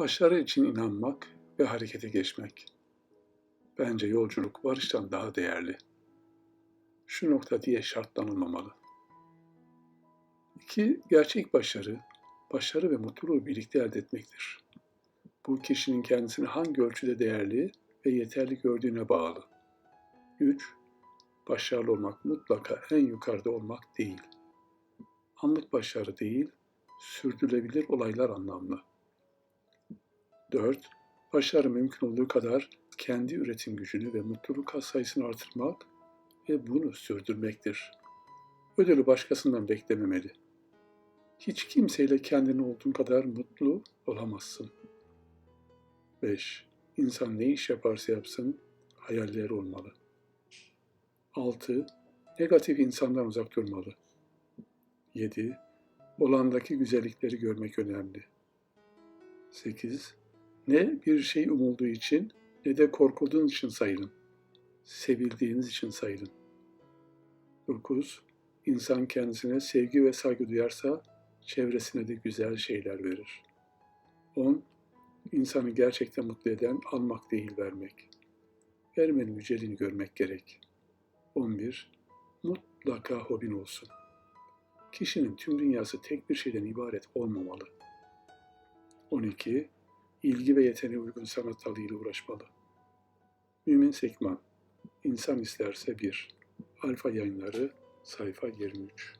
Başarı için inanmak ve harekete geçmek. Bence yolculuk varıştan daha değerli. Şu nokta diye şartlanılmamalı. İki, gerçek başarı, başarı ve mutluluğu birlikte elde etmektir. Bu kişinin kendisini hangi ölçüde değerli ve yeterli gördüğüne bağlı. 3. Başarılı olmak mutlaka en yukarıda olmak değil. Anlık başarı değil, sürdürülebilir olaylar anlamlı. 4. Başarı mümkün olduğu kadar kendi üretim gücünü ve mutluluk sayısını artırmak ve bunu sürdürmektir. Ödülü başkasından beklememeli. Hiç kimseyle kendini olduğun kadar mutlu olamazsın. 5. İnsan ne iş yaparsa yapsın hayalleri olmalı. 6. Negatif insandan uzak durmalı. 7. Olandaki güzellikleri görmek önemli. 8. Ne bir şey umulduğu için ne de korkulduğun için sayılın. Sevildiğiniz için sayılın. 9. İnsan kendisine sevgi ve saygı duyarsa çevresine de güzel şeyler verir. 10. İnsanı gerçekten mutlu eden almak değil vermek. Vermenin yüceliğini görmek gerek. 11. Mutlaka hobin olsun. Kişinin tüm dünyası tek bir şeyden ibaret olmamalı. 12. İlgi ve yeteneğe uygun sanat dalıyla uğraşmalı. Mümin Sekman İnsan isterse bir. Alfa Yayınları sayfa 23